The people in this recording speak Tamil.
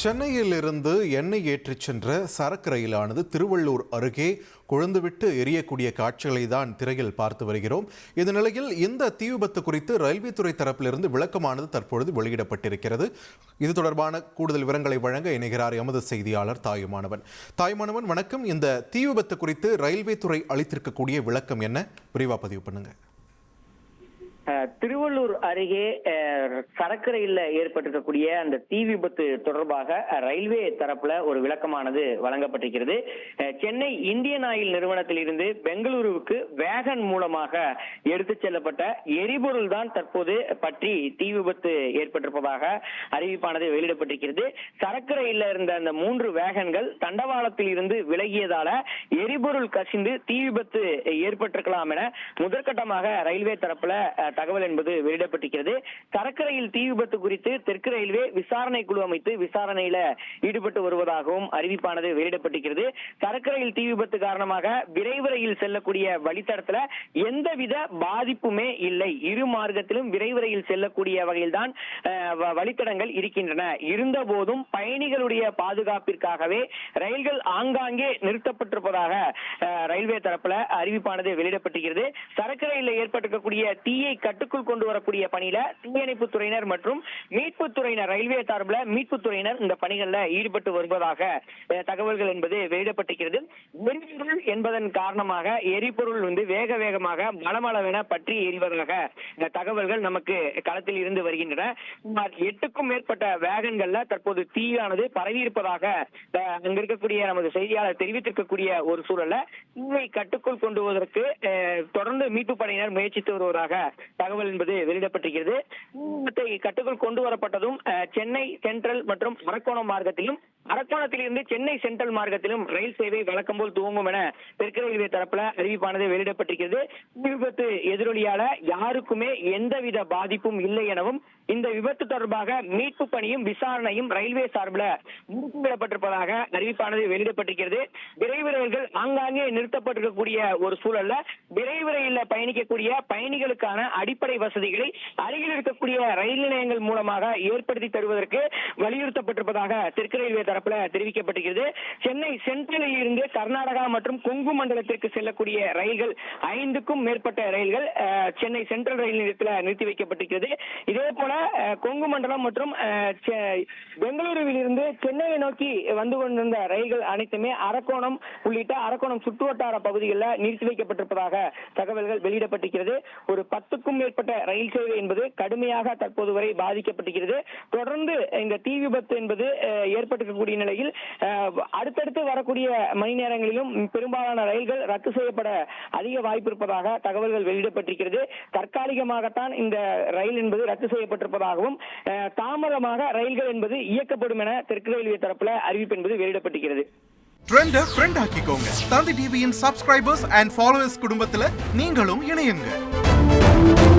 சென்னையிலிருந்து எண்ணெய் ஏற்றிச் சென்ற சரக்கு ரயிலானது திருவள்ளூர் அருகே கொழுந்துவிட்டு எரியக்கூடிய காட்சிகளை தான் திரையில் பார்த்து வருகிறோம். இந்த நிலையில் இந்த தீ விபத்து குறித்து ரயில்வே துறை தரப்பிலிருந்து விளக்கமானது தற்பொழுது வெளியிடப்பட்டிருக்கிறது. இது தொடர்பான கூடுதல் விவரங்களை வழங்க இணைகிறார் எமது செய்தியாளர் தாயுமானவன். தாயுமானவன் வணக்கம். இந்த தீ விபத்து குறித்து ரயில்வே துறை அளித்திருக்கக்கூடிய விளக்கம் என்ன? விரிவாக பதிவு பண்ணுங்கள் அருகே கடற்கரையில் ஏற்பட்டிருக்கக்கூடிய அந்த தீ விபத்து தொடர்பாக ரயில்வே தரப்புல ஒரு விளக்கமானது வழங்கப்பட்டிருக்கிறது. சென்னை இந்தியன் ஆயில் நிறுவனத்தில் இருந்து பெங்களூருவுக்கு வேகன் மூலமாக எடுத்துச் செல்லப்பட்ட எரிபொருள் தான் தற்போது பற்றி தீ விபத்து ஏற்பட்டிருப்பதாக அறிவிப்பானது வெளியிடப்பட்டிருக்கிறது. சரக்கு இருந்த அந்த மூன்று வேகன்கள் தண்டவாளத்தில் இருந்து விலகியதால எரிபொருள் கசிந்து தீ விபத்து ஏற்பட்டிருக்கலாம் என முதற்கட்டமாக ரயில்வே தரப்புல தகவல் என்பது வெளியிடப்பட்டு சரக்கு ரயில் தீ விபத்து குறித்து தெற்கு ரயில்வே விசாரணை குழு அமைத்து விசாரணையில ஈடுபட்டு வருவதாகவும் அறிவிப்பானது வெளியிடப்பட்டிருக்கிறது. சரக்கு தீ விபத்து காரணமாக விரைவு ரயில் செல்லக்கூடிய வழித்தடத்துல எந்தவித பாதிப்புமே இல்லை. இரு மார்க்கத்திலும் விரைவு ரயில் செல்லக்கூடிய வகையில்தான் அஹ், வழித்தடங்கள் இருக்கின்றன. இருந்த போதும் பயணிகளுடைய பாதுகாப்பிற்காகவே ரயில்கள் ஆங்காங்கே நிறுத்தப்பட்டிருப்பதாக ரயில்வே தரப்புல அறிவிப்பானது வெளியிடப்பட்டிருக்கிறது. சரக்கு ரயிலில் ஏற்பட்டிருக்கக்கூடிய தீயை கட்டுக்குள் கொண்டு வரக்கூடிய பணியில தீயணைப்பு துறையினர் மற்றும் மீட்பு துறையினர் ரயில்வே சார்பில் மீட்பு துறையினர் இந்த பணிகள்ல ஈடுபட்டு வருவதாக தகவல்கள் என்பது வெளியிடப்பட்டிருக்கிறது. எரிபொருள் என்பதன் காரணமாக எரிபொருள் வந்து வேக வேகமாக மலமளவென பற்றி எரிவதாக தகவல்கள் நமக்கு களத்தில் இருந்து வருகின்றன. சுமார் எட்டுக்கும் மேற்பட்ட வேகன்கள்ல தற்போது தீயானது பரவி இருப்பதாக அங்க இருக்கக்கூடிய நமது செய்தியாளர் தெரிவித்திருக்கக்கூடிய ஒரு சூழல்ல தீயை கட்டுக்குள் கொண்டு வருவதற்கு தொடர்ந்து மீட்பு படையினர் முயற்சித்து வருவதாக தகவல் என்பது வெளியிடப்பட்டிருக்கிறது தீவிபத்தை கட்டுக்குள் கொண்டு வரப்பட்டதும் சென்னை சென்ட்ரல் மற்றும் அரக்கோணம் மார்க்கத்திலும் அரக்கோணத்திலிருந்து சென்னை சென்ட்ரல் மார்க்கத்திலும் ரயில் சேவை வழக்கம் போல் துவங்கும் என தெற்கு ரயில்வே தரப்புல அறிவிப்பானது வெளியிடப்பட்டிருக்கிறது. விபத்து எதிரொலியால யாருக்குமே எந்தவித பாதிப்பும் இல்லை எனவும் இந்த விபத்து தொடர்பாக மீட்பு பணியும் விசாரணையும் ரயில்வே சார்பில் முடுக்கிவிடப்பட்டிருப்பதாக அறிவிப்பானது வெளியிடப்பட்டிருக்கிறது. விரைவு ரயில்கள் ஆங்காங்கே நிறுத்தப்பட்டிருக்கக்கூடிய ஒரு சூழல்ல விரைவு ரயிலில் பயணிக்கக்கூடிய பயணிகளுக்கான அடிப்படை வசதிகளை அருகில் இருக்கக்கூடிய ரயில் நிலையங்கள் மூலமாக ஏற்படுத்தி தருவதற்கு வலியுறுத்தப்பட்டிருப்பதாக தெற்கு ரயில்வே தரப்பு தரப்புல தெரிவிக்கப்பட்டிருக்கிறது. சென்னை சென்ட்ரலில் இருந்து கர்நாடகா மற்றும் கொங்கு மண்டலத்திற்கு செல்லக்கூடிய ரயில்கள் ஐந்துக்கும் மேற்பட்ட ரயில்கள் சென்னை சென்ட்ரல் ரயில் நிலையத்தில் நிறுத்தி வைக்கப்பட்டிருக்கிறது. இதே போல கொங்கு மண்டலம் மற்றும் பெங்களூருவில் இருந்து சென்னையை நோக்கி வந்து கொண்டிருந்த ரயில்கள் அனைத்துமே அரக்கோணம் உள்ளிட்ட அரக்கோணம் சுற்றுவட்டார பகுதிகளில் நிறுத்தி வைக்கப்பட்டிருப்பதாக தகவல்கள் வெளியிடப்பட்டிருக்கிறது. ஒரு பத்துக்கும் மேற்பட்ட ரயில் சேவை என்பது கடுமையாக தற்போது வரை பாதிக்கப்பட்டிருக்கிறது. தொடர்ந்து இந்த தீ விபத்து என்பது ஏற்பட்டிருக்கக்கூடிய ஏற்பட்டிருக்கக்கூடிய நிலையில் அடுத்தடுத்து வரக்கூடிய மணி நேரங்களிலும் பெரும்பாலான ரயில்கள் ரத்து செய்யப்பட அதிக வாய்ப்பு இருப்பதாக தகவல்கள் வெளியிடப்பட்டிருக்கிறது. தற்காலிகமாகத்தான் இந்த ரயில் என்பது ரத்து செய்யப்பட்டிருப்பதாகவும் தாமதமாக ரயில்கள் என்பது இயக்கப்படும் என தெற்கு ரயில்வே தரப்புல அறிவிப்பு என்பது வெளியிடப்பட்டிருக்கிறது. ட்ரெண்ட ஃப்ரெண்ட் ஆக்கிக்கோங்க. தந்தி டிவியின் சப்ஸ்கிரைபர்ஸ் அண்ட் ஃபாலோவர்ஸ் குடும்பத்தில் நீங்களும் இணையுங்க.